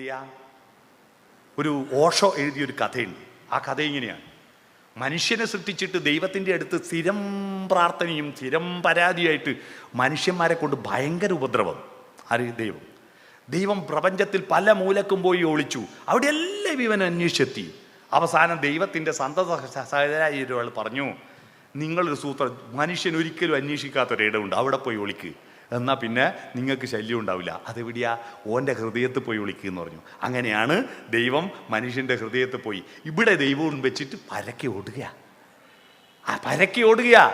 എവിടെയാ ഒരു ഓഷോ എഴുതിയൊരു കഥയുണ്ട്. ആ കഥ ഇങ്ങനെയാണ്. മനുഷ്യനെ സൃഷ്ടിച്ചിട്ട് ദൈവത്തിന്റെ അടുത്ത് സ്ഥിരം പ്രാർത്ഥനയും സ്ഥിരം പരാതിയായിട്ട് മനുഷ്യന്മാരെ കൊണ്ട് ഭയങ്കര ഉപദ്രവം. ആര്? ദൈവം. ദൈവം പ്രപഞ്ചത്തിൽ പല മൂലക്കും പോയി ഒളിച്ചു. അവിടെ എല്ലാം ഇവൻ അന്വേഷിച്ചെത്തി. അവസാനം ദൈവത്തിന്റെ സന്തത സഹചരായ ഒരാൾ പറഞ്ഞു നിങ്ങളൊരു സൂത്രം മനുഷ്യൻ ഒരിക്കലും അന്വേഷിക്കാത്തൊരിടമുണ്ട് അവിടെ പോയി ഒളിക്ക്. എന്നാൽ പിന്നെ നിങ്ങൾക്ക് ശല്യം ഉണ്ടാവില്ല. അതെവിടെയാ? ഓന്റെ ഹൃദയത്തിൽ പോയി വിളിക്കുമെന്ന് പറഞ്ഞു. അങ്ങനെയാണ് ദൈവം മനുഷ്യന്റെ ഹൃദയത്തിൽ പോയി. ഇവിടെ ദൈവവും വെച്ചിട്ട് പരക്കി ഓടുക ആ പരക്കി ഓടുക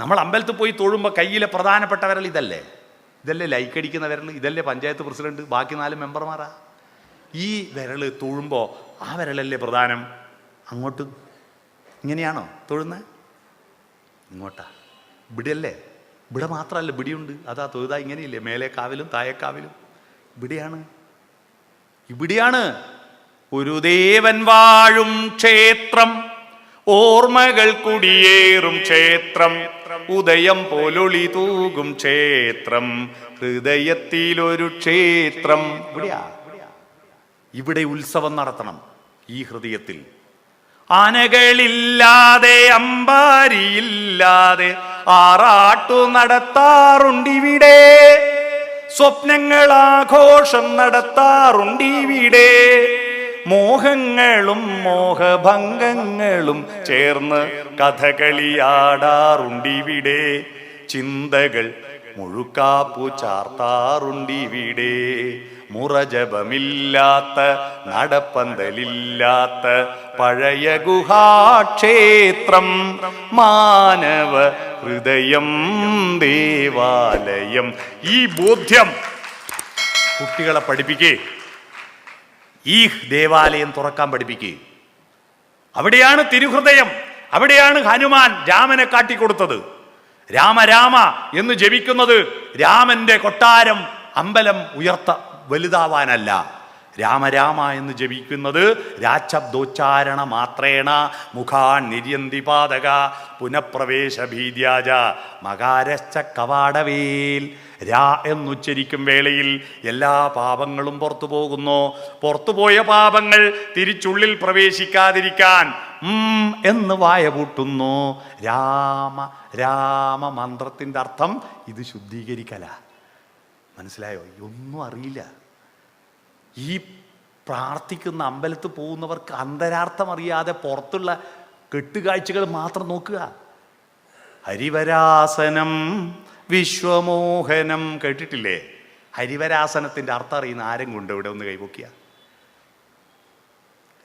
നമ്മൾ അമ്പലത്തിൽ പോയി തൊഴുമ്പോൾ കയ്യിലെ പ്രധാനപ്പെട്ട വിരൽ ഇതല്ലേ? ഇതല്ലേ ലൈക്ക് അടിക്കുന്ന വിരൽ? ഇതല്ലേ പഞ്ചായത്ത് പ്രസിഡന്റ്? ബാക്കി നാല് മെമ്പർമാരാ? ഈ വിരൽ തൊഴുമ്പോൾ ആ വിരലല്ലേ പ്രധാനം? അങ്ങോട്ട്. ഇങ്ങനെയാണോ തൊഴുന്നത് ഇങ്ങോട്ടാ. ഇവിടെയല്ലേ? ഇവിടെ മാത്രമല്ല ഇവിടെയുണ്ട്. അതാ തൊഴുതാ ഇങ്ങനെയില്ലേ? മേലെ കാവിലും ഇവിടെയാണ്. ഇവിടെയാണ്. ഗുരുദേവൻ ദേവൻ വാഴും ക്ഷേത്രം. ഓർമ്മകൾ കുടിയേറും ക്ഷേത്രം. ഉദയം പോലൊളി തൂകും ക്ഷേത്രം. ഹൃദയത്തിലൊരു ക്ഷേത്രം. ഇവിടെയാ. ഇവിടെ ഉത്സവം നടത്തണം ഈ ഹൃദയത്തിൽ. ആനകളില്ലാതെ അമ്പാരിയില്ലാതെ ആറാട്ടു നടത്താറുണ്ടിവിടെ. സ്വപ്നങ്ങൾ ആഘോഷം നടത്താറുണ്ടിവിടെ. മോഹങ്ങളും മോഹഭംഗങ്ങളും ചേർന്ന് കഥകളിയാടാറുണ്ടിവിടെ. ചിന്തകൾ മുഴുക്കാപ്പു ചാർത്താറുണ്ടിവിടെ. മുറജപമില്ലാത്ത നടപ്പന്തലില്ലാത്ത പഴയ ഗുഹാക്ഷേത്രം മാനവ ഹൃദയം ദേവാലയം. ഈ ബോധ്യം കുട്ടികളെ പഠിപ്പിക്കേ. ഈ ദേവാലയം തുറക്കാൻ പഠിപ്പിക്കേ. അവിടെയാണ് തിരുഹൃദയം. അവിടെയാണ് ഹനുമാൻ രാമനെ കാട്ടിക്കൊടുത്തത്. രാമ രാമ എന്ന് ജപിക്കുന്നത് രാമന്റെ കൊട്ടാരം അമ്പലം ഉയർത്ത വലുതാവാനല്ല. രാമരാമ എന്ന് ജപിക്കുന്നത് രാച്ചബ്ദോച്ചാരണ മാത്രേണ മുഖാൻ നിര്യന്തിപാതക പുനഃപ്രവേശ ഭീദ്യാജ മകാരശ്ച കവാടവേൽ. രാ എന്നുച്ചരിക്കും വേളയിൽ എല്ലാ പാപങ്ങളും പുറത്തു പോകുന്നു. പുറത്തുപോയ പാപങ്ങൾ തിരിച്ചുള്ളിൽ പ്രവേശിക്കാതിരിക്കാൻ എന്ന് വായ പൂട്ടുന്നു. രാമ രാമ മന്ത്രത്തിന്റെ അർത്ഥം ഇത് ശുദ്ധീകരിക്കല. മനസ്സിലായോ? ഒന്നും അറിയില്ല. ഈ പ്രാർത്ഥിക്കുന്ന അമ്പലത്തിൽ പോകുന്നവർക്ക് അന്തരാർത്ഥം അറിയാതെ പുറത്തുള്ള കെട്ടുകാഴ്ചകൾ മാത്രം നോക്കുക. ഹരിവരാസനം വിശ്വമോഹനം കേട്ടിട്ടില്ലേ? ഹരിവരാസനത്തിന്റെ അർത്ഥം അറിയുന്ന ആരും കൊണ്ട് ഇവിടെ ഒന്ന് കൈപൊക്കിയ.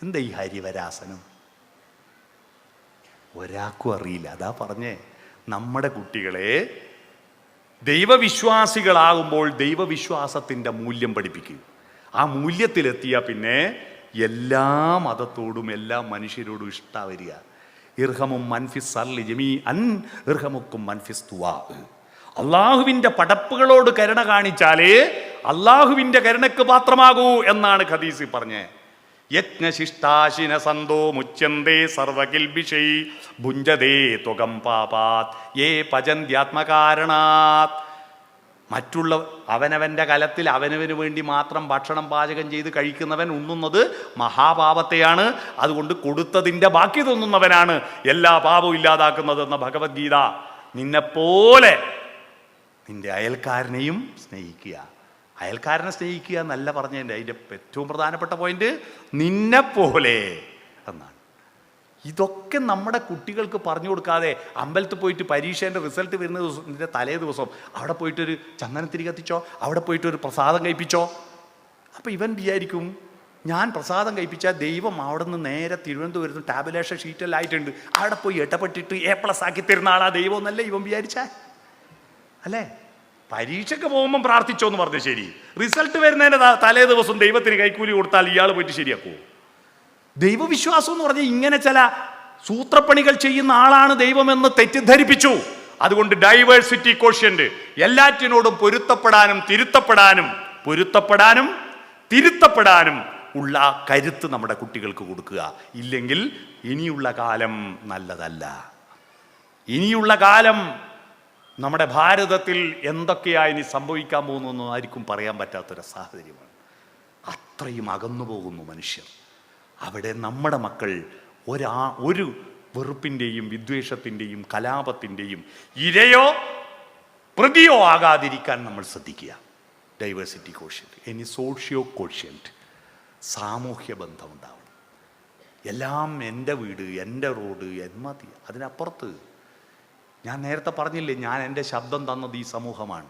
എന്താ ഈ ഹരിവരാസനം? ഒരാൾക്കും അറിയില്ല. അതാ പറഞ്ഞേ നമ്മുടെ കുട്ടികളെ ദൈവവിശ്വാസികളാകുമ്പോൾ ദൈവവിശ്വാസത്തിന്റെ മൂല്യം പഠിപ്പിക്കും. ആ മൂല്യത്തിലെത്തിയ പിന്നെ എല്ലാ മതത്തോടും എല്ലാ മനുഷ്യരോടും ഇഷ്ട വരിക. ഇർഹമും മൻഫിസ് സർലി ജമീ അൻ ഇർഹമുക്കും മൻഫിസ് തുവാ. അള്ളാഹുവിന്റെ പടപ്പുകളോട് കരുണ കാണിച്ചാലേ അള്ളാഹുവിന്റെ കരുണക്ക് പാത്രമാകൂ എന്നാണ് ഖദീസി പറഞ്ഞത് യജ്ഞശിഷ്ടാശിന സന്തോ മുച്ചന്തേ സർവകിൽബിഷൈ ഭുഞ്ചതേ തുകം പാപാത്. യേ പചന്ത്യാത്മകാരണാത് മറ്റുള്ള അവനവന്റെ കലത്തിൽ അവനവന് വേണ്ടി മാത്രം ഭക്ഷണം പാചകം ചെയ്ത് കഴിക്കുന്നവൻ ഉണ്ണുന്നത് മഹാപാപത്തെയാണ്. അതുകൊണ്ട് കൊടുത്തതിന്റെ ബാക്കി തിന്നുന്നവനാണ് എല്ലാ പാപവും ഇല്ലാതാക്കുന്നതെന്ന ഭഗവത്ഗീത നിന്നെപ്പോലെ നിന്റെ അയൽക്കാരനെയും സ്നേഹിക്കുക. അയൽക്കാരനെ സ്നേഹിക്കുക എന്നല്ല പറഞ്ഞതിന്റെ അതിന്റെ ഏറ്റവും പ്രധാനപ്പെട്ട പോയിന്റ് നിന്നെപ്പോലെ എന്നാണ്. ഇതൊക്കെ നമ്മുടെ കുട്ടികൾക്ക് പറഞ്ഞു കൊടുക്കാതെ അമ്പലത്തിൽ പോയിട്ട് പരീക്ഷേന്റെ റിസൾട്ട് വരുന്ന ദിവസം ഇതിന്റെ തലേ ദിവസം അവിടെ പോയിട്ടൊരു ചന്ദനത്തിരി കത്തിച്ചോ? അവിടെ പോയിട്ടൊരു പ്രസാദം കഴിപ്പിച്ചോ? അപ്പോൾ ഇവൻ വിചാരിക്കും ഞാൻ പ്രസാദം കഴിപ്പിച്ചാൽ ദൈവം അവിടെ നിന്ന് നേരെ തിരുവനന്തപുരത്ത് ടാബുലേഷൻ ഷീറ്റെല്ലാം ആയിട്ടുണ്ട്. അവിടെ പോയി ഇടപെട്ടിട്ട് എ പ്ലസ് ആക്കി തരുന്ന ആളാ ദൈവം എന്നല്ലേ ഇവൻ വിചാരിച്ച? അല്ലേ? പരീക്ഷയ്ക്ക് പോകുമ്പം പ്രാർത്ഥിച്ചോ എന്ന് പറഞ്ഞു ശരി. റിസൾട്ട് വരുന്നതിന്റെ തലേ ദിവസം ദൈവത്തിന് കൈക്കൂലി കൊടുത്താൽ ഇയാൾ പോയിട്ട് ശരിയാക്കുമോ ദൈവവിശ്വാസം എന്ന് പറഞ്ഞാൽ ഇങ്ങനെ ചില സൂത്രപ്പണികൾ ചെയ്യുന്ന ആളാണ് ദൈവമെന്ന് തെറ്റിദ്ധരിപ്പിച്ചു. അതുകൊണ്ട് ഡൈവേഴ്സിറ്റി കോഷ്യന്റ് എല്ലാറ്റിനോടും പൊരുത്തപ്പെടാനും തിരുത്തപ്പെടാനും പൊരുത്തപ്പെടാനും തിരുത്തപ്പെടാനും ഉള്ള കരുത്ത് നമ്മുടെ കുട്ടികൾക്ക് കൊടുക്കുക. ഇല്ലെങ്കിൽ ഇനിയുള്ള കാലം നല്ലതല്ല. ഇനിയുള്ള കാലം നമ്മുടെ ഭാരതത്തിൽ എന്തൊക്കെയാ ഇനി സംഭവിക്കാൻ പോകുന്നതെന്ന് ആർക്കും പറയാൻ പറ്റാത്തൊരു സാഹചര്യമാണ്. അത്രയും അകന്നു പോകുന്നു മനുഷ്യർ. അവിടെ നമ്മുടെ മക്കൾ ഒരാ ഒരു വെറുപ്പിന്റെയും വിദ്വേഷത്തിന്റെയും കലാപത്തിന്റെയും ഇരയോ പ്രതിയോ ആകാതിരിക്കാൻ നമ്മൾ ശ്രദ്ധിക്കുക. ഡൈവേഴ്സിറ്റി കോഷ്യന്റ് ഇനി സോഷ്യോ കോഷ്യന്റ് സാമൂഹ്യ ബന്ധം ഉണ്ടാവണം എല്ലാം എന്റെ വീട് എന്റെ റോഡ് എന്മതി മതി. അതിനപ്പുറത്ത് ഞാൻ നേരത്തെ പറഞ്ഞില്ലേ ഞാൻ എന്റെ ശബ്ദം തന്നത് ഈ സമൂഹമാണ്.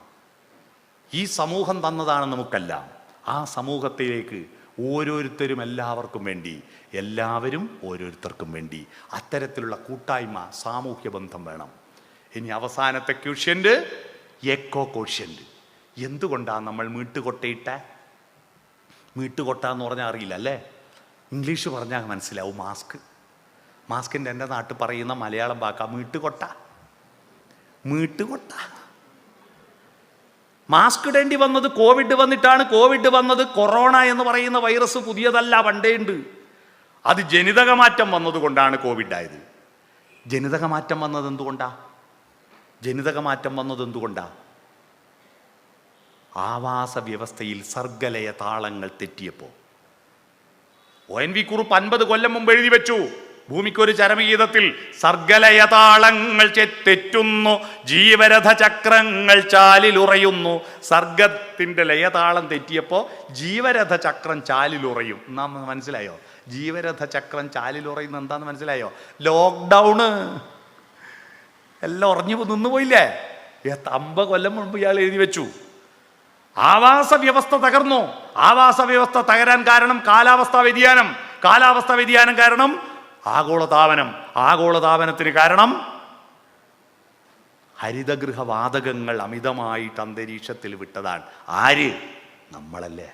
ഈ സമൂഹം തന്നതാണ് നമുക്കെല്ലാം. ആ സമൂഹത്തിലേക്ക് ഓരോരുത്തരും എല്ലാവർക്കും വേണ്ടി എല്ലാവരും ഓരോരുത്തർക്കും വേണ്ടി അത്തരത്തിലുള്ള കൂട്ടായ്മ സാമൂഹ്യ ബന്ധം വേണം. ഇനി അവസാനത്തെ ക്യൂഷ്യന്റ് എക്കോ കോഷ്യന്റ് എന്തുകൊണ്ടാണ് നമ്മൾ മീട്ടുകൊട്ടയിട്ട? മീട്ടുകൊട്ട എന്ന് പറഞ്ഞാൽ അറിയില്ല അല്ലേ? ഇംഗ്ലീഷ് പറഞ്ഞാൽ മനസ്സിലാവും മാസ്ക് മാസ്കിന്റെ എന്റെ നാട്ടിൽ പറയുന്ന മലയാളം വാക്കാ മീട്ടുകൊട്ട. മീട്ടുകൊട്ട. മാസ്ക് ഇടേണ്ടി വന്നത് കോവിഡ് വന്നിട്ടാണ്. കോവിഡ് വന്നത് കൊറോണ എന്ന് പറയുന്ന വൈറസ് പുതിയതല്ല പണ്ടേ ഉണ്ട്. അത് ജനിതകമാറ്റം വന്നതുകൊണ്ടാണ് കോവിഡ് ആയത്. ജനിതകമാറ്റം വന്നത് എന്തുകൊണ്ടാ? ജനിതകമാറ്റം വന്നത് എന്തുകൊണ്ടാ? ആവാസ വ്യവസ്ഥയിൽ സർഗലയ താളങ്ങൾ തെറ്റിയപ്പോൾ ഒ എൻ വി കുറുപ്പ് അൻപത് കൊല്ലം മുമ്പ് എഴുതി വെച്ചു. ഭൂമിക്കൊരു ചരമഗീതത്തിൽ സർഗലയതാളങ്ങൾ ചെത്തെറ്റുന്നു ജീവരഥ ചക്രങ്ങൾ ചാലിലുറയുന്നു. സർഗത്തിന്റെ ലയതാളം തെറ്റിയപ്പോൾ ജീവരഥ ചക്രം ചാലിലുറയും. നാം മനസ്സിലായോ? ജീവരഥ ചക്രം ചാലിലുറയുന്ന എന്താന്ന് മനസ്സിലായോ? ലോക്ക്ഡൗണ് എല്ലാം ഉറഞ്ഞു നിന്ന് പോയില്ലേ? അമ്പ കൊല്ലം മുൻപ് ഇയാൾ എഴുതി വെച്ചു. ആവാസ വ്യവസ്ഥ തകർന്നു. ആവാസ വ്യവസ്ഥ തകരാൻ കാരണം കാലാവസ്ഥാ വ്യതിയാനം. കാലാവസ്ഥാ വ്യതിയാനം കാരണം ആഗോളതാപനം ആഗോളതാപനത്തിന് കാരണം ഹരിതഗൃഹവാതകങ്ങൾ അമിതമായിട്ട് അന്തരീക്ഷത്തിൽ വിട്ടതാണ്. ആര്? നമ്മളല്ലേ.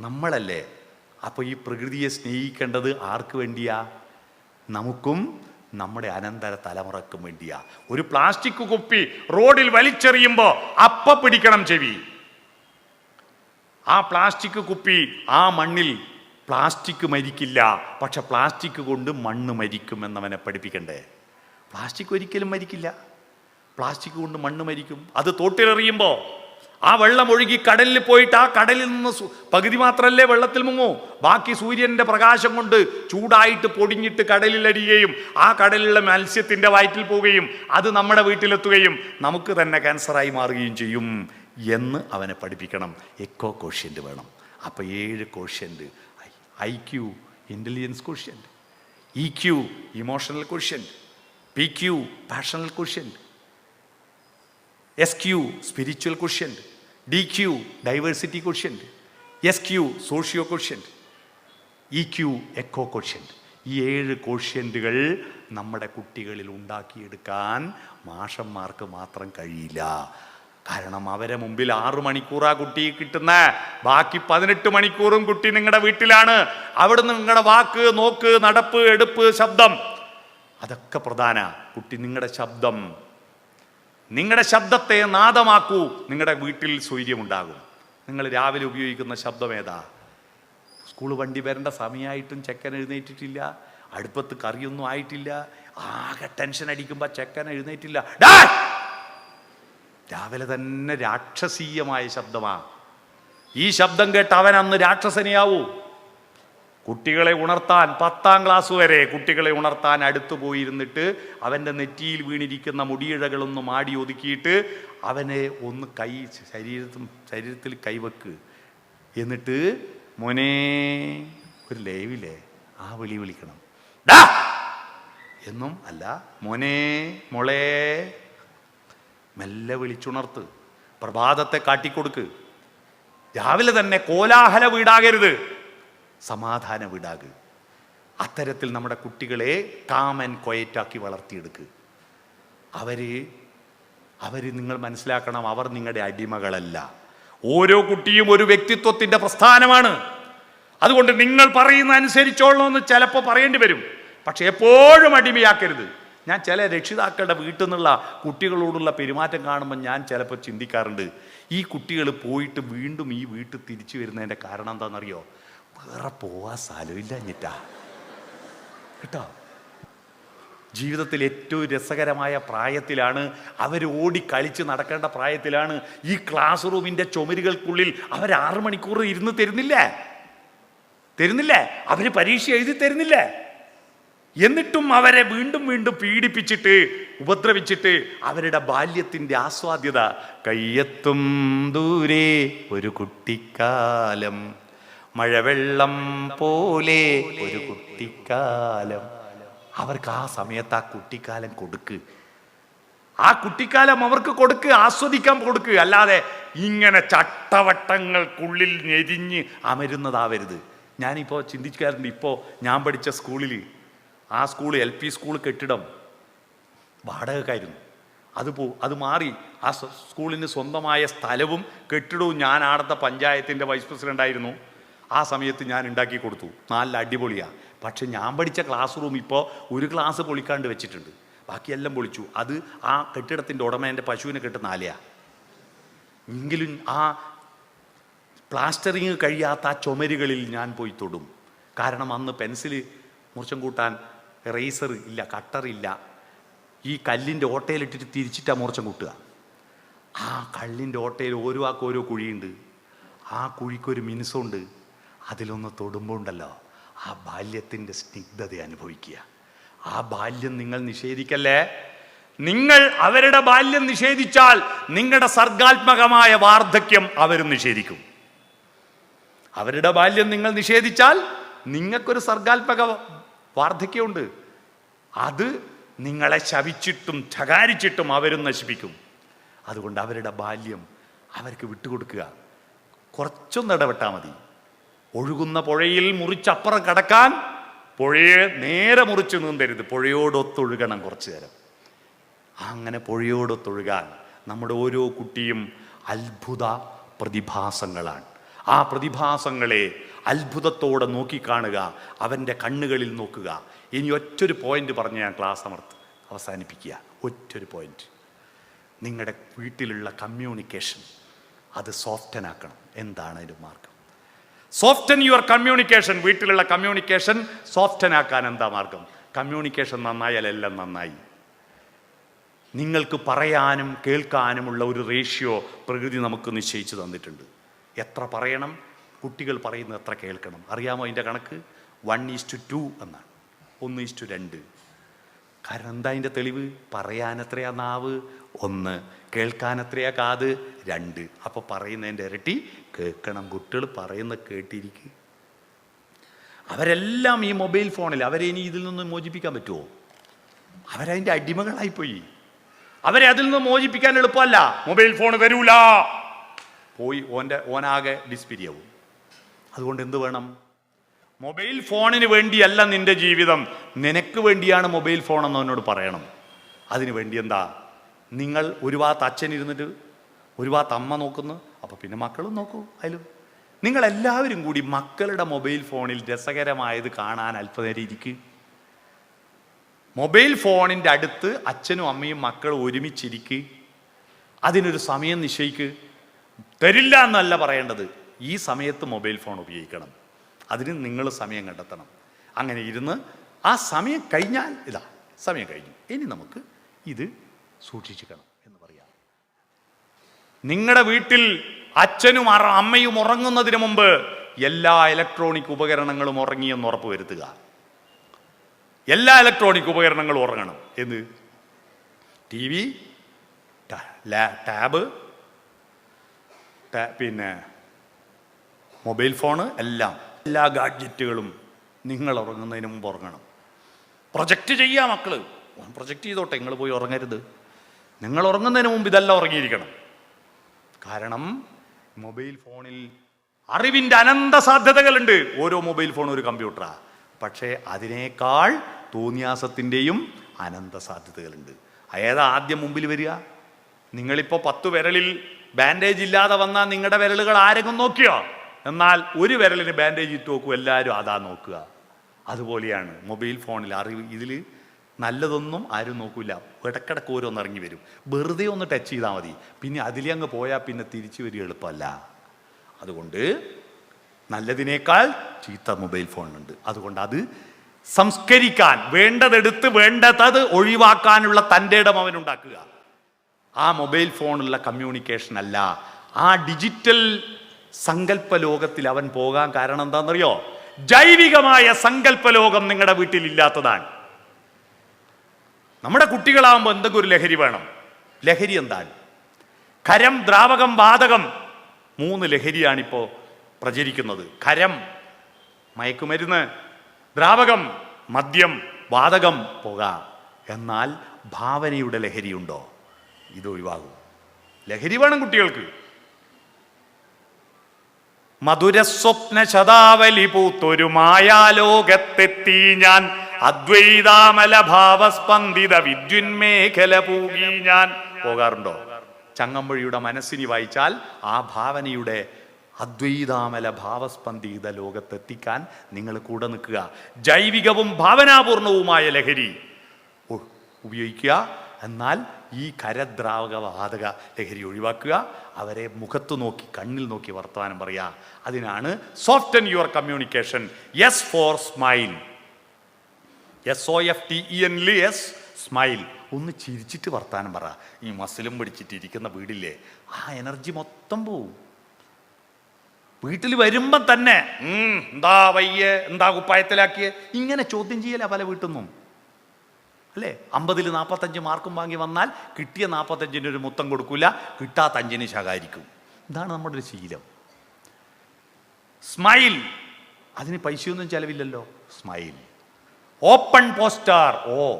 നമ്മളല്ലേ. അപ്പോൾ ഈ പ്രകൃതിയെ സ്നേഹിക്കേണ്ടത് ആർക്ക് വേണ്ടിയാ? നമുക്കും നമ്മുടെ അനന്തര തലമുറക്കും വേണ്ടിയാ. ഒരു പ്ലാസ്റ്റിക് കുപ്പി റോഡിൽ വലിച്ചെറിയുമ്പോൾ അപ്പ പിടിക്കണം ചെവി. ആ പ്ലാസ്റ്റിക് കുപ്പി ആ മണ്ണിൽ പ്ലാസ്റ്റിക് മരിക്കില്ല. പക്ഷെ പ്ലാസ്റ്റിക് കൊണ്ട് മണ്ണ് മരിക്കും എന്നവനെ പഠിപ്പിക്കണ്ടേ? പ്ലാസ്റ്റിക് ഒരിക്കലും മരിക്കില്ല. പ്ലാസ്റ്റിക് കൊണ്ട് മണ്ണ് മരിക്കും. അത് തോട്ടിലെറിയുമ്പോൾ ആ വെള്ളം ഒഴുകി കടലിൽ പോയിട്ട് ആ കടലിൽ നിന്ന് പകുതി മാത്രമല്ലേ വെള്ളത്തിൽ മുങ്ങൂ. ബാക്കി സൂര്യന്റെ പ്രകാശം കൊണ്ട് ചൂടായിട്ട് പൊടിഞ്ഞിട്ട് കടലിലടിയുകയും ആ കടലിലെ മത്സ്യത്തിന്റെ വയറ്റിൽ പോവുകയും അത് നമ്മുടെ വീട്ടിലെത്തുകയും നമുക്ക് തന്നെ ക്യാൻസറായി മാറുകയും ചെയ്യും എന്ന് അവനെ പഠിപ്പിക്കണം. എക്കോ കോഷ്യന്റ് വേണം. അപ്പോൾ ഏഴ് quotient I Q intelligence quotient E Q emotional quotient P Q passional quotient S Q spiritual quotient D Q diversity quotient S Q socio quotient E Q eco quotient ഈ ഏഴ് കോഷ്യന്റുകൾ നമ്മുടെ കുട്ടികളിൽ ഉണ്ടാക്കിയെടുക്കാൻ മാഷന്മാർക്ക് മാത്രം കഴിയില്ല. കാരണം അവരെ മുമ്പിൽ ആറു മണിക്കൂറാ കുട്ടി കിട്ടുന്ന. ബാക്കി പതിനെട്ട് മണിക്കൂറും കുട്ടി നിങ്ങളുടെ വീട്ടിലാണ്. അവിടുന്ന് നിങ്ങളുടെ വാക്ക് നോക്ക് നടപ്പ് എടുപ്പ് ശബ്ദം. അതൊക്കെ പ്രധാന. കുട്ടി നിങ്ങളുടെ ശബ്ദം. നിങ്ങളുടെ ശബ്ദത്തെ നാദമാക്കൂ. നിങ്ങളുടെ വീട്ടിൽ സ്വൈര്യമുണ്ടാകും. നിങ്ങൾ രാവിലെ ഉപയോഗിക്കുന്ന ശബ്ദം ഏതാ? സ്കൂൾ വണ്ടി വരേണ്ട സമയമായിട്ടും ചെക്കൻ എഴുന്നേറ്റിട്ടില്ല. അടുപ്പത്ത് കറിയൊന്നും ആയിട്ടില്ല. ആകെ ടെൻഷൻ അടിക്കുമ്പോൾ ചെക്കൻ എഴുന്നേറ്റില്ല. ഡാ! രാവിലെ തന്നെ രാക്ഷസീയമായ ശബ്ദമാണ് ഈ ശബ്ദം കേട്ട് അവൻ അന്ന് രാക്ഷസനെയാവൂ. കുട്ടികളെ ഉണർത്താൻ പത്താം ക്ലാസ് വരെ കുട്ടികളെ ഉണർത്താൻ അടുത്തു പോയിരുന്നിട്ട് അവന്റെ നെറ്റിയിൽ വീണിരിക്കുന്ന മുടിയിഴകളൊന്ന് മാടി ഒതുക്കിയിട്ട് അവനെ ഒന്ന് കൈ ശരീരത്തും ശരീരത്തിൽ കൈവെക്ക്. എന്നിട്ട് മോനെ ഒരു ലൈവിലെ ആ വിളി വിളിക്കണം. എന്നും അല്ല മോനെ മോളെ മെല്ലെ വിളിച്ചുണർത്ത് പ്രഭാതത്തെ കാട്ടിക്കൊടുക്ക്. രാവിലെ തന്നെ കോലാഹല വീടാകരുത് സമാധാന വീടാക്. അത്തരത്തിൽ നമ്മുടെ കുട്ടികളെ കാമൻ കൊയറ്റാക്കി വളർത്തിയെടുക്ക്. അവർ അവർ നിങ്ങൾ മനസ്സിലാക്കണം അവർ നിങ്ങളുടെ അടിമകളല്ല. ഓരോ കുട്ടിയും ഒരു വ്യക്തിത്വത്തിന്റെ പ്രസ്ഥാനമാണ്. അതുകൊണ്ട് നിങ്ങൾ പറയുന്ന അനുസരിച്ചോളണമെന്ന് ചിലപ്പോൾ പറയേണ്ടി വരും. പക്ഷെ എപ്പോഴും അടിമയാക്കരുത്. ഞാൻ ചില രക്ഷിതാക്കളുടെ വീട്ടിൽ നിന്നുള്ള കുട്ടികളോടുള്ള പെരുമാറ്റം കാണുമ്പോൾ ഞാൻ ചിലപ്പോൾ ചിന്തിക്കാറുണ്ട് ഈ കുട്ടികൾ പോയിട്ട് വീണ്ടും ഈ വീട്ടിൽ തിരിച്ചു വരുന്നതിന്റെ കാരണം എന്താണെന്നറിയോ? വേറെ പോവാൻ സ്ഥലമില്ല എന്നിട്ടാ കേട്ടോ? ജീവിതത്തിൽ ഏറ്റവും രസകരമായ പ്രായത്തിലാണ് അവർ ഓടി കളിച്ച് നടക്കേണ്ട പ്രായത്തിലാണ് ഈ ക്ലാസ് റൂമിന്റെ ചുമരുകൾക്കുള്ളിൽ അവർ ആറ് മണിക്കൂർ ഇരുന്ന് തരുന്നില്ലേ? തരുന്നില്ലേ? അവർ പരീക്ഷ എഴുതി തരുന്നില്ലേ? എന്നിട്ടും അവരെ വീണ്ടും വീണ്ടും പീഡിപ്പിച്ചിട്ട് ഉപദ്രവിച്ചിട്ട് അവരുടെ ബാല്യത്തിന്റെ ആസ്വാദ്യത കയ്യെത്തും ദൂരെ ഒരു കുട്ടിക്കാലം. മഴവെള്ളം പോലെ ഒരു കുട്ടിക്കാലം. അവർക്ക് ആ സമയത്ത് ആ കുട്ടിക്കാലം കൊടുക്ക്. ആ കുട്ടിക്കാലം അവർക്ക് കൊടുക്ക് ആസ്വദിക്കാൻ കൊടുക്ക്. അല്ലാതെ ഇങ്ങനെ ചട്ടവട്ടങ്ങൾക്കുള്ളിൽ ഞെരിഞ്ഞ് അമരുന്നതാവരുത്. ഞാനിപ്പോൾ ചിന്തിക്കാറുണ്ട് ഇപ്പോൾ ഞാൻ പഠിച്ച സ്കൂളിൽ ആ സ്കൂൾ എൽ പി സ്കൂൾ കെട്ടിടം വാടകക്കായിരുന്നു. അത് പോ അത് മാറി ആ സ്കൂളിന് സ്വന്തമായ സ്ഥലവും കെട്ടിടവും ഞാൻ ആടത്തെ പഞ്ചായത്തിന്റെ വൈസ് പ്രസിഡന്റായിരുന്നു ആ സമയത്ത് ഞാൻ ഉണ്ടാക്കി കൊടുത്തു. നല്ല അടിപൊളിയാണ് പക്ഷെ ഞാൻ പഠിച്ച ക്ലാസ് റൂം ഇപ്പോൾ ഒരു ക്ലാസ് പൊളിക്കാണ്ട് വെച്ചിട്ടുണ്ട്. ബാക്കിയെല്ലാം പൊളിച്ചു. അത് ആ കെട്ടിടത്തിന്റെ ഉടമേന്റെ പശുവിനെ കെട്ടുന്ന ആലയാണ് എങ്കിലും ആ പ്ലാസ്റ്ററിങ് കഴിയാത്ത ആ ചുമരുകളിൽ ഞാൻ പോയി തൊടും. കാരണം അന്ന് പെൻസിൽ മുറിച്ചം കൂട്ടാൻ റേസർ ഇല്ല കട്ടറില്ല ഈ കല്ലിന്റെ ഓട്ടയിലിട്ടിട്ട് തിരിച്ചിട്ടാ മുറിച്ചം കൂട്ടുക. ആ കല്ലിന്റെ ഓട്ടയിൽ ഓരോ ആൾക്ക് ഓരോ കുഴിയുണ്ട്. ആ കുഴിക്കൊരു മിനുസമുണ്ട്. അതിലൊന്ന് തൊടുമ്പോൾ ഉണ്ടല്ലോ ആ ബാല്യത്തിന്റെ സ്നിഗ്ധത അനുഭവിക്കുക. ആ ബാല്യം നിങ്ങൾ നിഷേധിക്കല്ലേ? നിങ്ങൾ അവരുടെ ബാല്യം നിഷേധിച്ചാൽ നിങ്ങളുടെ സർഗാത്മകമായ വാർദ്ധക്യം അവരും നിഷേധിക്കും. അവരുടെ ബാല്യം നിങ്ങൾ നിഷേധിച്ചാൽ നിങ്ങൾക്കൊരു സർഗാത്മക വാർദ്ധക്യമുണ്ട്. അത് നിങ്ങളെ ശവിച്ചിട്ടും ശകാരിച്ചിട്ടും അവരും നശിപ്പിക്കും. അതുകൊണ്ട് അവരുടെ ബാല്യം അവർക്ക് വിട്ടുകൊടുക്കുക. കുറച്ചൊന്ന് ഇടപെട്ടാൽ മതി. ഒഴുകുന്ന പുഴയിൽ മുറിച്ചപ്പുറം കടക്കാൻ പുഴയെ നേരെ മുറിച്ച് നീന്തരുത് പുഴയോടൊത്തൊഴുകണം കുറച്ചു നേരം. അങ്ങനെ പുഴയോടൊത്തൊഴുകാൻ നമ്മുടെ ഓരോ കുട്ടിയും അത്ഭുത പ്രതിഭാസങ്ങളാണ്. ആ പ്രതിഭാസങ്ങളെ അത്ഭുതത്തോടെ നോക്കിക്കാണുക അവന്റെ കണ്ണുകളിൽ നോക്കുക. ഇനി ഒറ്റൊരു പോയിന്റ് പറഞ്ഞ് ഞാൻ ക്ലാസ് അമർത്ത് അവസാനിപ്പിക്കുക. ഒറ്റൊരു പോയിന്റ് നിങ്ങളുടെ വീട്ടിലുള്ള കമ്മ്യൂണിക്കേഷൻ അത് സോഫ്റ്റൻ ആക്കണം. എന്താണ് അതിന്റെ മാർഗം? സോഫ്റ്റൻ യുവർ കമ്മ്യൂണിക്കേഷൻ വീട്ടിലുള്ള കമ്മ്യൂണിക്കേഷൻ സോഫ്റ്റൻ ആക്കാൻ എന്താ മാർഗം? കമ്മ്യൂണിക്കേഷൻ നന്നായാൽ എല്ലാം നന്നായി. നിങ്ങൾക്ക് പറയാനും കേൾക്കാനുമുള്ള ഒരു റേഷ്യോ പ്രകൃതി നമുക്ക് നിശ്ചയിച്ചു തന്നിട്ടുണ്ട്. എത്ര പറയണം? കുട്ടികൾ പറയുന്നത് എത്ര കേൾക്കണം. അറിയാമോ അതിന്റെ കണക്ക്? വൺ ഈസ് ടു എന്നാണ്. ഒന്ന് ഈസ് ടു രണ്ട്. കാരണം എന്താ അതിന്റെ തെളിവ്? പറയാനത്രയാ നാവ് ഒന്ന്. കേൾക്കാനത്രയാ കാത് രണ്ട്. അപ്പോൾ പറയുന്നതിന്റെ ഇരട്ടി കേൾക്കണം. കുട്ടികൾ പറയുന്ന കേട്ടിരിക്കുക അവരെല്ലാം ഈ മൊബൈൽ ഫോണിൽ അവരെ ഇനി ഇതിൽ നിന്ന് മോചിപ്പിക്കാൻ പറ്റുമോ അവരതിന്റെ അടിമകളായിപ്പോയി. അവരെ അതിൽ നിന്ന് മോചിപ്പിക്കാൻ എളുപ്പമല്ല. മൊബൈൽ ഫോൺ വരൂല. പോയി ഓന്റെ ഓനാകെ ഡിസ്പിരിയാവും. അതുകൊണ്ട് എന്ത് വേണം? മൊബൈൽ ഫോണിന് വേണ്ടിയല്ല നിന്റെ ജീവിതം. നിനക്ക് വേണ്ടിയാണ് മൊബൈൽ ഫോൺ എന്ന് അവനോട് പറയണം. അതിന് വേണ്ടി എന്താ? നിങ്ങൾ ഒരു ഭാഗത്ത് അച്ഛൻ ഇരുന്നിട്ട് ഒരു ഭാഗത്ത് അമ്മ നോക്കുന്നു. അപ്പോൾ പിന്നെ മക്കളും നോക്കൂ അതിലും. നിങ്ങൾ എല്ലാവരും കൂടി മക്കളുടെ മൊബൈൽ ഫോണിൽ രസകരമായത് കാണാൻ അല്പനേരം ഇരിക്കുക മൊബൈൽ ഫോണിന്റെ അടുത്ത് അച്ഛനും അമ്മയും മക്കളും ഒരുമിച്ചിരിക്കുക അതിനൊരു സമയം നിശ്ചയിക്ക്. തരില്ല എന്നല്ല പറയേണ്ടത്. ഈ സമയത്ത് മൊബൈൽ ഫോൺ ഉപയോഗിക്കണം. അതിന് നിങ്ങൾ സമയം കണ്ടെത്തണം. അങ്ങനെ ഇരുന്ന് ആ സമയം കഴിഞ്ഞാൽ ഇതാ സമയം കഴിഞ്ഞു. ഇനി നമുക്ക് ഇത് സൂക്ഷിച്ചിക്കണം എന്ന് പറയാം. നിങ്ങളുടെ വീട്ടിൽ അച്ഛനും അമ്മയും ഉറങ്ങുന്നതിന് മുമ്പ് എല്ലാ ഇലക്ട്രോണിക് ഉപകരണങ്ങളും ഉറങ്ങിയെന്ന് ഉറപ്പ് വരുത്തുക. എല്ലാ ഇലക്ട്രോണിക് ഉപകരണങ്ങളും ഉറങ്ങണം. എന്ന് ടി വി ടാബ് പിന്നെ മൊബൈൽ ഫോണ് എല്ലാം എല്ലാ ഗാഡ്ജറ്റുകളും നിങ്ങൾ ഉറങ്ങുന്നതിന് മുമ്പ് ഉറങ്ങണം. പ്രൊജക്റ്റ് ചെയ്യുക മക്കൾ. പ്രൊജക്റ്റ് ചെയ്തോട്ടെ നിങ്ങൾ പോയി ഉറങ്ങരുത്. നിങ്ങൾ ഉറങ്ങുന്നതിന് മുമ്പ് ഇതെല്ലാം ഉറങ്ങിയിരിക്കണം. കാരണം മൊബൈൽ ഫോണിൽ അറിവിന്റെ അനന്ത സാധ്യതകളുണ്ട്. ഓരോ മൊബൈൽ ഫോൺ ഒരു കമ്പ്യൂട്ടറാണ് പക്ഷേ അതിനേക്കാൾ തോന്നിയാസത്തിന്റെയും അനന്ത സാധ്യതകളുണ്ട്. ഏതാ ആദ്യം മുമ്പിൽ വരിക? നിങ്ങളിപ്പോൾ പത്ത് വിരലിൽ ബാൻഡേജ് ഇല്ലാതെ വന്നാൽ നിങ്ങളുടെ വിരലുകൾ ആരെങ്കിലും നോക്കിയോ? എന്നാൽ ഒരു വിരലിന് ബാൻഡേജ് ഇട്ട് നോക്കും എല്ലാവരും അതാ നോക്കുക. അതുപോലെയാണ് മൊബൈൽ ഫോണിൽ അറിവ്. ഇതിൽ നല്ലതൊന്നും ആരും നോക്കില്ല ഇടക്കിടക്ക് ഓരോന്ന് ഇറങ്ങി വരും. വെറുതെ ഒന്ന് ടച്ച് ചെയ്താൽ മതി. പിന്നെ അതിലേ അങ്ങ് പോയാൽ പിന്നെ തിരിച്ചു വരിക എളുപ്പമല്ല. അതുകൊണ്ട് നല്ലതിനേക്കാൾ ചീത്ത മൊബൈൽ ഫോണുണ്ട്. അതുകൊണ്ട് അത് സംസ്കരിക്കാൻ വേണ്ടതെടുത്ത് വേണ്ടത് ഒഴിവാക്കാനുള്ള തന്റെ ഇടം അവനുണ്ടാക്കുക ആ മൊബൈൽ ഫോണുള്ള കമ്മ്യൂണിക്കേഷൻ അല്ല. ആ ഡിജിറ്റൽ സങ്കല്പ ലോകത്തിൽ അവൻ പോകാൻ കാരണം എന്താണെന്നറിയോ? ജൈവികമായ സങ്കല്പലോകം നിങ്ങളുടെ വീട്ടിൽ ഇല്ലാത്തതാണ് നമ്മുടെ കുട്ടികളാകുമ്പോൾ എന്തെങ്കിലും ഒരു ലഹരി വേണം. ലഹരി എന്താണ്? കരം ദ്രാവകം വാതകം മൂന്ന് ലഹരിയാണിപ്പോൾ പ്രചരിക്കുന്നത്. ഖരം മയക്കുമരുന്ന് ദ്രാവകം മദ്യം വാതകം പുക. എന്നാൽ ഭാവനയുടെ ലഹരിയുണ്ടോ? ഇത് ഒഴിവാകും. ലഹരി വേണം കുട്ടികൾക്ക്. മധുരസ്വപ്ന ശതാവലി പൂത്തൊരു മായാലോകത്തെത്തി ഞാൻ. അദ്വൈതാമല ഭാവസ്പന്ദിത വിദ്യുന്മേഖല പൂകി ഞാൻ. പോകാറുണ്ടോ? ചങ്ങമ്പുഴിയുടെ മനസ്സിനി വായിച്ചാൽ ആ ഭാവനയുടെ അദ്വൈതാമല ഭാവസ്പന്ദിത ലോകത്തെത്തിക്കാൻ നിങ്ങൾ കൂടെ നിൽക്കുക. ജൈവികവും ഭാവനാപൂർണവുമായ ലഹരി. ഉപയോഗിക്കുക. എന്നാൽ ഈ കരദ്രാവക വാതക ലഹരി ഒഴിവാക്കുക അവരെ മുഖത്ത് നോക്കി കണ്ണിൽ നോക്കി വർത്തമാനം പറയുക അതിനാണ് soft and your communication S for smile S O F T E N ലി എസ് സ്മൈൽ ഒന്ന് ചിരിച്ചിട്ട് വർത്താനം പറ. ഈ മസിലും പിടിച്ചിട്ട് ഇരിക്കുന്ന വീടില്ലേ ആ എനർജി മൊത്തം പോവും. വീട്ടിൽ വരുമ്പം തന്നെ എന്താ വയ്യേ എന്താ കുപ്പായത്തിലാക്കിയേ ഇങ്ങനെ ചോദ്യം ചെയ്യല പല വീട്ടിൽ നിന്നും. അല്ലേ? അമ്പതിൽ നാൽപ്പത്തഞ്ച് മാർക്കും വാങ്ങി വന്നാൽ കിട്ടിയ നാൽപ്പത്തഞ്ചിന് ഒരു മുത്തം കൊടുക്കില്ല കിട്ടാത്ത അഞ്ചിന് ശകാരിക്കും. ഇതാണ് നമ്മുടെ ഒരു ശീലം. സ്മൈൽ അതിന് പൈസയൊന്നും ചെലവില്ലല്ലോ. സ്മൈൽ ഓപ്പൺ പോസ്റ്റാർ ഓ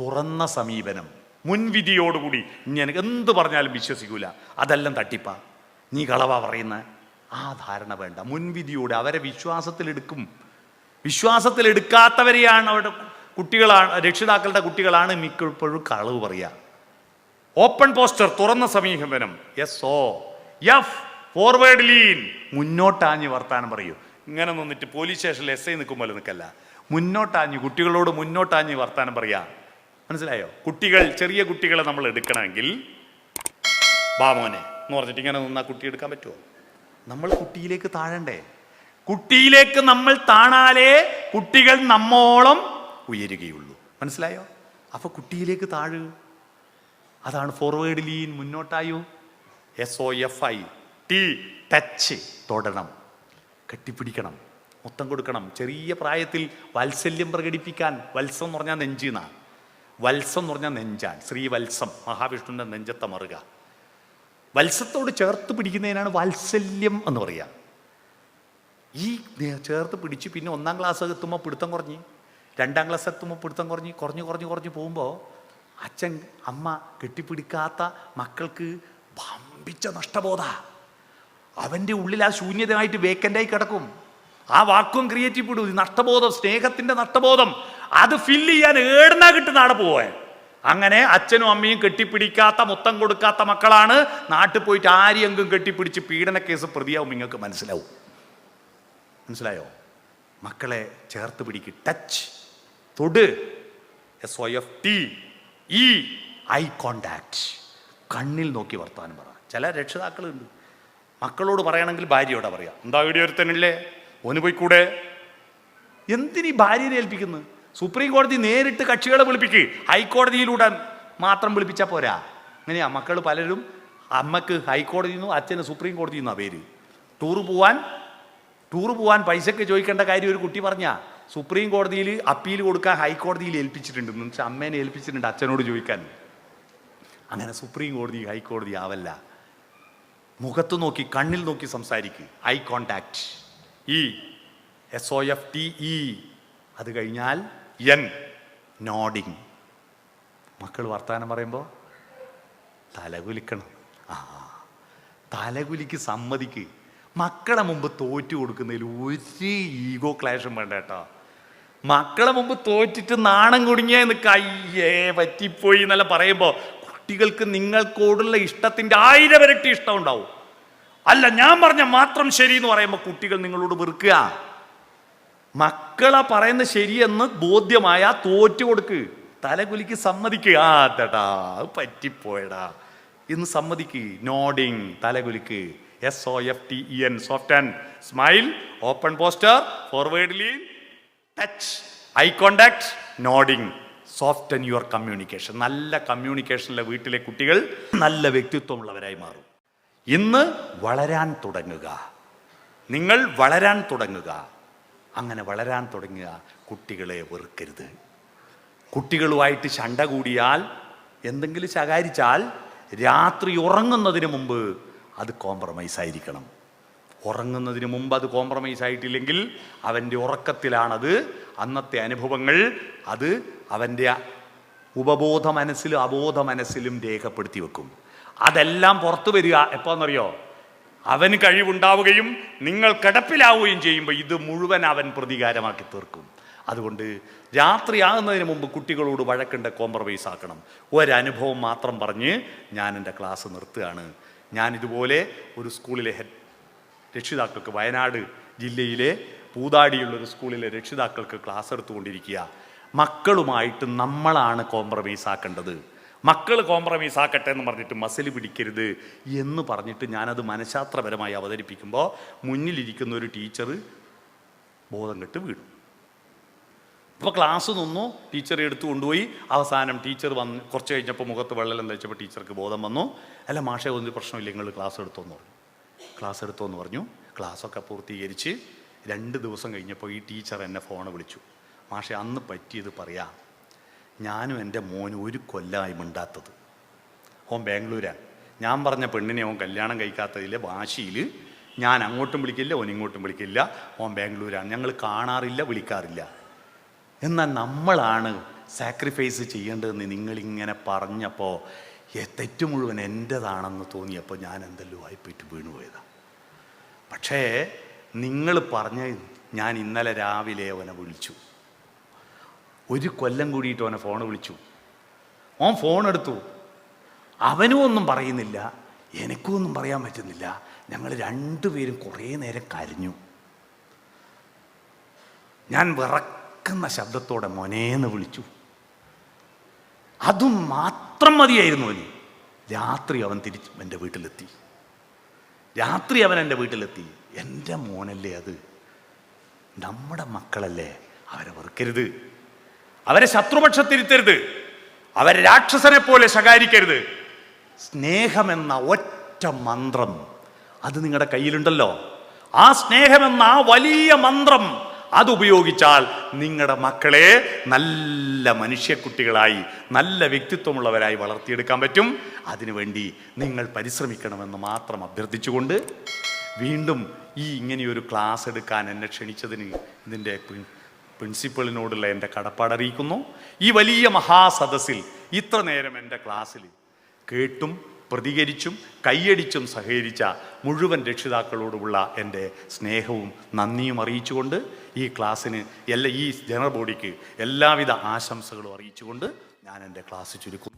തുറന്ന സമീപനം. മുൻവിധിയോടുകൂടി ഞാൻ എന്ത് പറഞ്ഞാലും വിശ്വസിക്കൂല. അതെല്ലാം തട്ടിപ്പ. നീ കളവാ പറയുന്ന. ആ ധാരണ വേണ്ട. മുൻവിധിയോടെ അവരെ വിശ്വാസത്തിലെടുക്കും. വിശ്വാസത്തിലെടുക്കാത്തവരെയാണ് അവരുടെ കുട്ടികളാണ് രക്ഷിതാക്കളുടെ കുട്ടികളാണ് മിക്കപ്പോഴും കളവ് പറയുക. ഓപ്പൺ പോസ്റ്റർ തുറന്ന സമീപനം S O F forward lean മുന്നോട്ടാഞ്ഞ് വർത്താനം പറയൂ. ഇങ്ങനെ നിന്നിട്ട് പോലീസ് സ്റ്റേഷനിൽ എസ് ഐ നിൽക്കുമ്പോൾ നിൽക്കല്ല. മുന്നോട്ടാഞ്ഞ് കുട്ടികളോട് മുന്നോട്ടാഞ്ഞ് വർത്താനം പറയാ. മനസ്സിലായോ? കുട്ടികൾ ചെറിയ കുട്ടികളെ നമ്മൾ എടുക്കണമെങ്കിൽ ബാമോനെ എന്ന് പറഞ്ഞിട്ട് ഇങ്ങനെ നിന്നാ കുട്ടി എടുക്കാൻ പറ്റുമോ നമ്മൾ കുട്ടിയിലേക്ക് താഴണ്ടേ? കുട്ടിയിലേക്ക് നമ്മൾ താണാലേ കുട്ടികൾ നമ്മോളം ഉയരുകയുള്ളൂ. മനസ്സിലായോ? അപ്പൊ കുട്ടിയിലേക്ക് താഴ്. അതാണ് forward lean മുന്നോട്ടായോ? S O F I T touch തൊടണം. കെട്ടിപ്പിടിക്കണം. മൊത്തം കൊടുക്കണം. ചെറിയ പ്രായത്തിൽ വാത്സല്യം പ്രകടിപ്പിക്കാൻ വത്സം എന്ന് പറഞ്ഞാൽ നെഞ്ചിന വത്സം എന്ന് പറഞ്ഞാൽ നെഞ്ചാൻ ശ്രീവത്സം മഹാവിഷ്ണുവിന്റെ നെഞ്ചത്തെ മറുക. വത്സത്തോട് ചേർത്ത് പിടിക്കുന്നതിനാണ് വാത്സല്യം എന്ന് പറയുക ഈ ചേർത്ത് പിടിച്ച് പിന്നെ ഒന്നാം ക്ലാസ് എത്തുമ്പോൾ പിടുത്തം കുറഞ്ഞ്. രണ്ടാം ക്ലാസ് എത്തുമ്പോൾ പിടുത്തം കുറഞ്ഞ് കുറഞ്ഞ് കുറഞ്ഞ് കുറഞ്ഞ് പോകുമ്പോൾ അച്ഛൻ അമ്മ കെട്ടിപ്പിടിക്കാത്ത മക്കൾക്ക് ഭമ്പിച്ച നഷ്ടബോധ. അവന്റെ ഉള്ളിൽ ആ ശൂന്യതയായിട്ട് വേക്കന്റായി കിടക്കും. ആ വാക്കും ക്രിയേറ്റീവ് ഇടും. നഷ്ടബോധം സ്നേഹത്തിന്റെ നഷ്ടബോധം. അത് ഫില്ല് ചെയ്യാൻ ഏടുന്ന കിട്ടുന്ന ആടെ പോവാൻ അങ്ങനെ അച്ഛനും അമ്മയും കെട്ടിപ്പിടിക്കാത്ത മുത്തം കൊടുക്കാത്ത മക്കളാണ് നാട്ടിൽ പോയിട്ട് ആരെയെങ്കിലും കെട്ടിപ്പിടിച്ച് പീഡന കേസ് പ്രതിയാവും. നിങ്ങൾക്ക് മനസ്സിലാവും. മനസ്സിലായോ? മക്കളെ ചേർത്ത് പിടിക്ക്. Touch തൊട്. S O F T E eye contact കണ്ണിൽ നോക്കി വർത്താനം പറ. ചില രക്ഷിതാക്കളുണ്ട്. മക്കളോട് പറയണമെങ്കിൽ ഭാര്യയോടാ പറയാം. എന്താ വീഡിയോ ഒരുത്തനില്ലേ? ഓന് കൂടെ എന്തിനീ ഭാര്യനെ ഏൽപ്പിക്കുന്നത് സുപ്രീം കോടതി നേരിട്ട് കക്ഷികളെ വിളിപ്പിക്ക്. ഹൈക്കോടതിയിലൂടെ മാത്രം വിളിപ്പിച്ചാൽ പോരാ. അങ്ങനെയാ. മക്കൾ പലരും അമ്മയ്ക്ക് ഹൈക്കോടതിയിൽ നിന്നും അച്ഛന് സുപ്രീം കോടതിയിൽ നിന്നാണ് പേര്. ടൂറ് പോവാൻ ടൂറ് പോവാൻ പൈസക്ക് ചോദിക്കേണ്ട കാര്യം ഒരു കുട്ടി പറഞ്ഞ. സുപ്രീം കോടതിയിൽ അപ്പീൽ കൊടുക്കാൻ ഹൈക്കോടതിയിൽ ഏൽപ്പിച്ചിട്ടുണ്ട് എന്ന് വെച്ചാൽ അമ്മേനെ ഏൽപ്പിച്ചിട്ടുണ്ട് അച്ഛനോട് ചോദിക്കാൻ. അങ്ങനെ സുപ്രീം കോടതി ഹൈക്കോടതി ആവല്ല. മുഖത്ത് നോക്കി കണ്ണിൽ നോക്കി സംസാരിക്കുക eye contact E S O F T E അത് കഴിഞ്ഞാൽ എൻ നോഡിങ് മക്കൾ വർത്തമാനം പറയുമ്പോൾ തലകുലിക്കണം. ആ തലകുലിക്ക് സമ്മതിക്ക്. മക്കളെ മുമ്പ് തോറ്റു കൊടുക്കുന്നതിൽ ഒരു ഈഗോ ക്ലാഷും വേണ്ട കേട്ടോ. മക്കളെ മുമ്പ് തോറ്റിട്ട് നാണം കുടുങ്ങിയ നിൽക്കുക അയ്യേ പറ്റിപ്പോയി എന്നെല്ലാം പറയുമ്പോൾ കുട്ടികൾക്ക് നിങ്ങൾക്കോടുള്ള ഇഷ്ടത്തിന്റെ ആയിരം ഇരട്ടി ഇഷ്ടം ഉണ്ടാവും. അല്ല ഞാൻ പറഞ്ഞ മാത്രം ശരി എന്ന് പറയുമ്പോൾ കുട്ടികൾ നിങ്ങളോട് വെറുക്കുക. മക്കളെ പറയുന്ന ശരിയെന്ന് ബോധ്യമായ തോറ്റു കൊടുക്ക്. തലകുലിക്ക് സമ്മതിക്കുക ആ തടാ അത് പറ്റിപ്പോയടാ. ഇന്ന് സമ്മതിക്ക്. Nodding തലകുലിക്ക്. S O F T E N soft and smile open posture forward lean touch eye contact nodding soft and your communication നല്ല കമ്മ്യൂണിക്കേഷനിലെ വീട്ടിലെ കുട്ടികൾ നല്ല വ്യക്തിത്വമുള്ളവരായി മാറും. ഇന്ന് വളരാൻ തുടങ്ങുക. നിങ്ങൾ വളരാൻ തുടങ്ങുക. അങ്ങനെ വളരാൻ തുടങ്ങുക കുട്ടികളെ വെറുക്കരുത്. കുട്ടികളുമായിട്ട് ശണ്ട കൂടിയാൽ എന്തെങ്കിലും ശകാരിച്ചാൽ രാത്രി ഉറങ്ങുന്നതിന് മുമ്പ് അത് കോംപ്രമൈസ് ആയിരിക്കണം. ഉറങ്ങുന്നതിന് മുമ്പ് അത് കോംപ്രമൈസ് ആയിട്ടില്ലെങ്കിൽ അവന്റെ ഉറക്കത്തിലാണത്. അന്നത്തെ അനുഭവങ്ങൾ അത് അവന്റെ ഉപബോധ മനസ്സിലും അബോധ മനസ്സിലും രേഖപ്പെടുത്തി വെക്കും. അതെല്ലാം പുറത്തു വരിക. എപ്പോന്നറിയോ? അവന് കഴിവുണ്ടാവുകയും നിങ്ങൾ കിടപ്പിലാവുകയും ചെയ്യുമ്പോൾ ഇത് മുഴുവൻ അവൻ പ്രതികാരമാക്കി തീർക്കും. അതുകൊണ്ട് രാത്രിയാകുന്നതിന് മുമ്പ് കുട്ടികളോട് വഴക്കുണ്ട് കോംപ്രമൈസ് ആക്കണം. ഒരനുഭവം മാത്രം പറഞ്ഞ് ഞാൻ എന്റെ ക്ലാസ് നിർത്തുകയാണ്. ഞാനിതുപോലെ ഒരു സ്കൂളിലെ ഹെഡ് രക്ഷിതാക്കൾക്ക് വയനാട് ജില്ലയിലെ പൂതാടിയുള്ള ഒരു സ്കൂളിലെ രക്ഷിതാക്കൾക്ക് ക്ലാസ് എടുത്തുകൊണ്ടിരിക്കുക. മക്കളുമായിട്ട് നമ്മളാണ് കോംപ്രമൈസ് ആക്കേണ്ടത്. മക്കൾ കോംപ്രമൈസ് ആക്കട്ടെ എന്ന് പറഞ്ഞിട്ട് മസിൽ പിടിക്കരുത് എന്ന് പറഞ്ഞിട്ട് ഞാനത് മനഃശാസ്ത്രപരമായി അവതരിപ്പിക്കുമ്പോൾ മുന്നിലിരിക്കുന്ന ഒരു ടീച്ചർ ബോധം കെട്ട് വീണു. അപ്പോൾ ക്ലാസ് നിന്നു ടീച്ചറെ എടുത്തു കൊണ്ടുപോയി. അവസാനം ടീച്ചർ വന്ന് കുറച്ച് കഴിഞ്ഞപ്പോൾ മുഖത്ത് വെള്ളം തയ്ച്ചപ്പോൾ ടീച്ചർക്ക് ബോധം വന്നു. അല്ല മാഷെ ഒന്നും പ്രശ്നമില്ല നിങ്ങൾ ക്ലാസ് എടുത്തോന്ന് പറഞ്ഞു. ക്ലാസ് എടുത്തോന്ന് പറഞ്ഞു. ക്ലാസ്സൊക്കെ പൂർത്തീകരിച്ച് രണ്ട് ദിവസം കഴിഞ്ഞപ്പോൾ ഈ ടീച്ചർ എന്നെ ഫോൺ വിളിച്ചു. മാഷെ അന്ന് പറ്റിയത് പറയാം. ഞാനും എന്റെ മോനും ഒരു കൊല്ലമായി മിണ്ടാത്തത്. ഓൻ ബാംഗ്ലൂരാണ് ഞാൻ പറഞ്ഞ പെണ്ണിനെ ഓൻ കല്യാണം കഴിക്കാത്തതിലെ വാശിയിൽ ഞാൻ അങ്ങോട്ടും വിളിക്കില്ല ഓൻ ഇങ്ങോട്ടും വിളിക്കില്ല. ഓൻ ബാംഗ്ലൂരാണ് ഞങ്ങൾ കാണാറില്ല വിളിക്കാറില്ല. എന്നാൽ നമ്മളാണ് സാക്രിഫൈസ് ചെയ്യേണ്ടതെന്ന് നിങ്ങളിങ്ങനെ പറഞ്ഞപ്പോൾ തെറ്റ് മുഴുവൻ എന്റെതാണെന്ന് തോന്നിയപ്പോൾ ഞാൻ എന്തെല്ലോ ആയിപ്പോയിട്ട് വീണുപോയതാണ് പക്ഷേ നിങ്ങൾ പറഞ്ഞ ഞാൻ ഇന്നലെ രാവിലെ അവനെ വിളിച്ചു. ഒരു കൊല്ലം കൂടിയിട്ട് അവനെ ഫോൺ വിളിച്ചു. ഓൻ ഫോൺ എടുത്തു. അവനും ഒന്നും പറയുന്നില്ല എനിക്കും ഒന്നും പറയാൻ പറ്റുന്നില്ല. ഞങ്ങൾ രണ്ടുപേരും കുറേ നേരം കരഞ്ഞു. ഞാൻ വിറക്കുന്ന ശബ്ദത്തോടെ മൊനേന്ന് വിളിച്ചു. അതും മാത്രം മതിയായിരുന്നു അവന് രാത്രി അവൻ തിരിച്ച് എന്റെ വീട്ടിലെത്തി. രാത്രി അവൻ എന്റെ വീട്ടിലെത്തി. എന്റെ മോനല്ലേ അത്? നമ്മുടെ മക്കളല്ലേ? അവരെ വെറുക്കരുത്. അവരെ ശത്രുപക്ഷത്തിരുത്തരുത്. അവരെ രാക്ഷസനെ പോലെ ശകാരിക്കരുത്. സ്നേഹമെന്ന ഒറ്റ മന്ത്രം അത് നിങ്ങളുടെ കയ്യിലുണ്ടല്ലോ. ആ സ്നേഹമെന്ന ആ വലിയ മന്ത്രം അത് ഉപയോഗിച്ചാൽ നിങ്ങളുടെ മക്കളെ നല്ല മനുഷ്യക്കുട്ടികളായി നല്ല വ്യക്തിത്വമുള്ളവരായി വളർത്തിയെടുക്കാൻ പറ്റും. അതിനുവേണ്ടി നിങ്ങൾ പരിശ്രമിക്കണമെന്ന് മാത്രം അഭ്യർത്ഥിച്ചുകൊണ്ട് വീണ്ടും ഈ ഇങ്ങനെയൊരു ക്ലാസ് എടുക്കാൻ എന്നെ ക്ഷണിച്ചതിന് ഇതിന്റെ പ്രിൻ- പ്രിൻസിപ്പളിനോടുള്ള എന്റെ കടപ്പാടറിയിക്കുന്നു ഈ വലിയ മഹാസദസ്സിൽ ഇത്ര നേരം എന്റെ ക്ലാസ്സിൽ കേട്ടും പ്രതികരിച്ചും കൈയടിച്ചും സഹകരിച്ച മുഴുവൻ രക്ഷിതാക്കളോടുമുള്ള എന്റെ സ്നേഹവും നന്ദിയും അറിയിച്ചുകൊണ്ട് ഈ ക്ലാസ്സിന് എല്ലാ ഈ ജനറൽ ബോഡിക്ക് എല്ലാവിധ ആശംസകളും അറിയിച്ചുകൊണ്ട് ഞാൻ എന്റെ ക്ലാസ് ചുരുക്കുന്നു